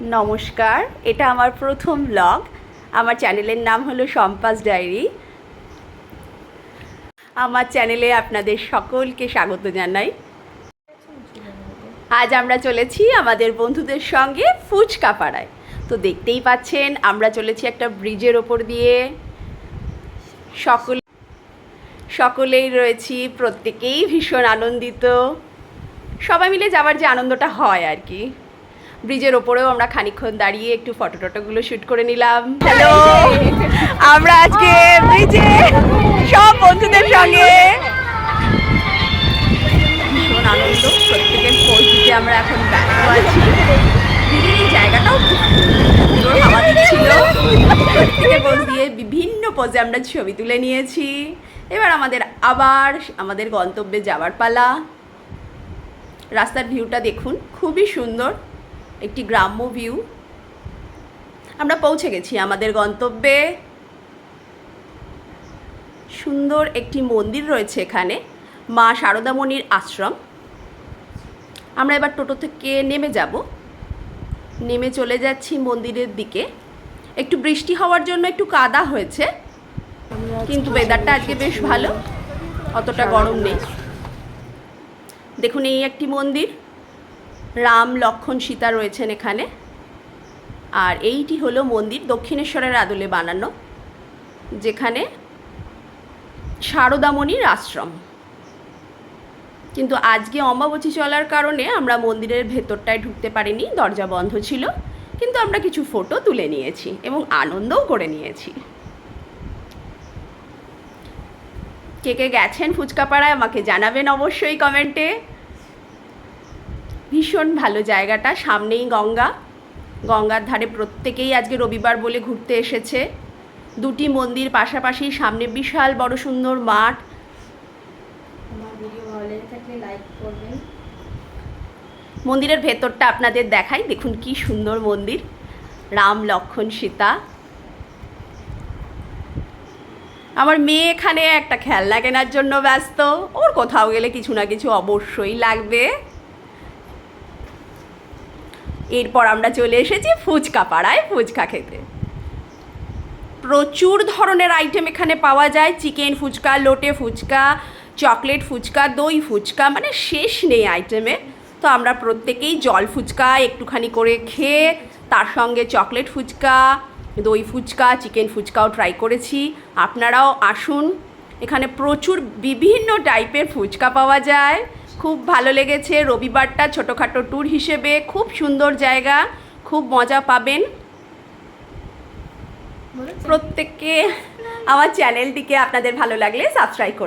নমস্কার, এটা আমার প্রথম ব্লগ আমার চ্যানেলের নাম হলো সম্পাস ডায়েরি। আমার চ্যানেলে আপনাদের সকলকে স্বাগত জানাই। আজ আমরা চলেছি আমাদের বন্ধুদের সঙ্গে ফুচকা পাড়ায়। তো দেখতেই পাচ্ছেন, আমরা চলেছি একটা ব্রিজের ওপর দিয়ে। সকল সকলেই রয়েছি, প্রত্যেকেই ভীষণ আনন্দিত। সবাই মিলে যাওয়ার যে আনন্দটা হয় আর কি। ব্রিজের ওপরেও আমরা খানিকক্ষণ দাঁড়িয়ে একটু ফটো টটোগুলো শ্যুট করে নিলাম। হ্যালো আমরা আজকে ব্রিজে সব বন্ধুদের সঙ্গে আমরা এখন ব্যস্ত আছি। এই জায়গাটাও সুন্দর হাওয়া বিভিন্ন পোজে আমরা ছবি তুলে নিয়েছি। এবার আমাদের আবার আমাদের গন্তব্যে যাওয়ার পালা। রাস্তার ভিউটা দেখুন, খুবই সুন্দর। একটি গ্রাম্য ভিউ আমরা পৌঁছে গেছি আমাদের গন্তব্যে। সুন্দর একটি মন্দির রয়েছে এখানে, মা শারদামণির আশ্রম। আমরা এবার টোটো থেকে নেমে যাব। নেমে চলে যাচ্ছি মন্দিরের দিকে। একটু বৃষ্টি হওয়ার জন্য একটু কাদা হয়েছে, কিন্তু ওয়েদারটা আজকে বেশ ভালো, অতটা গরম নেই। দেখুন এই একটি মন্দির। রাম লক্ষণ সীতা রয়েছেন এখানে। আর এইটি হলো মন্দির, দক্ষিণেশ্বরের আদলে বানানো, যেখানে শারদামণির আশ্রম। কিন্তু আজকে অম্বাবচী চলার কারণে আমরা মন্দিরের ভেতরটায় ঢুকতে পারিনি, দরজা বন্ধ ছিল, কিন্তু আমরা কিছু ফটো তুলে নিয়েছি এবং আনন্দও করে নিয়েছি। কে কে গেছেন ফুচকাপাড়ায় আমাকে জানাবেন অবশ্যই কমেন্টে ভীষণ ভালো জায়গাটা। সামনেই গঙ্গা। গঙ্গার ধারে প্রত্যেকেই আজকে রবিবার বলে ঘুরতে এসেছে। দুটি মন্দির পাশাপাশি সামনে বিশাল বড় সুন্দর মাঠ। মন্দিরের ভেতরটা আপনাদের দেখাই। দেখুন কি সুন্দর মন্দির। রাম লক্ষণ সীতা। আমার মেয়ে এখানে একটা খেলনা কেনার জন্য ব্যস্ত। ওর কোথাও গেলে কিছু না কিছু অবশ্যই লাগবে। এরপর আমরা চলে এসেছি ফুচকা পাড়ায় ফুচকা খেতে। প্রচুর ধরনের আইটেম এখানে পাওয়া যায়। চিকেন ফুচকা লোটে ফুচকা চকলেট ফুচকা, দই ফুচকা মানে শেষ নেই আইটেমে তো আমরা প্রত্যেকেই জল ফুচকা একটুখানি করে খেয়ে, তার সঙ্গে চকলেট ফুচকা, দই ফুচকা চিকেন ফুচকাও ট্রাই করেছি। আপনারাও আসুন। এখানে প্রচুর বিভিন্ন টাইপের ফুচকা পাওয়া যায়। খুব ভালো লেগেছে। রবিবারটা ছোটোখাটো ট্যুর হিসেবে খুব সুন্দর জায়গা খুব মজা পাবেন। প্রত্যেককে আমার চ্যানেলটিকে আপনাদের ভালো লাগলে সাবস্ক্রাইব করে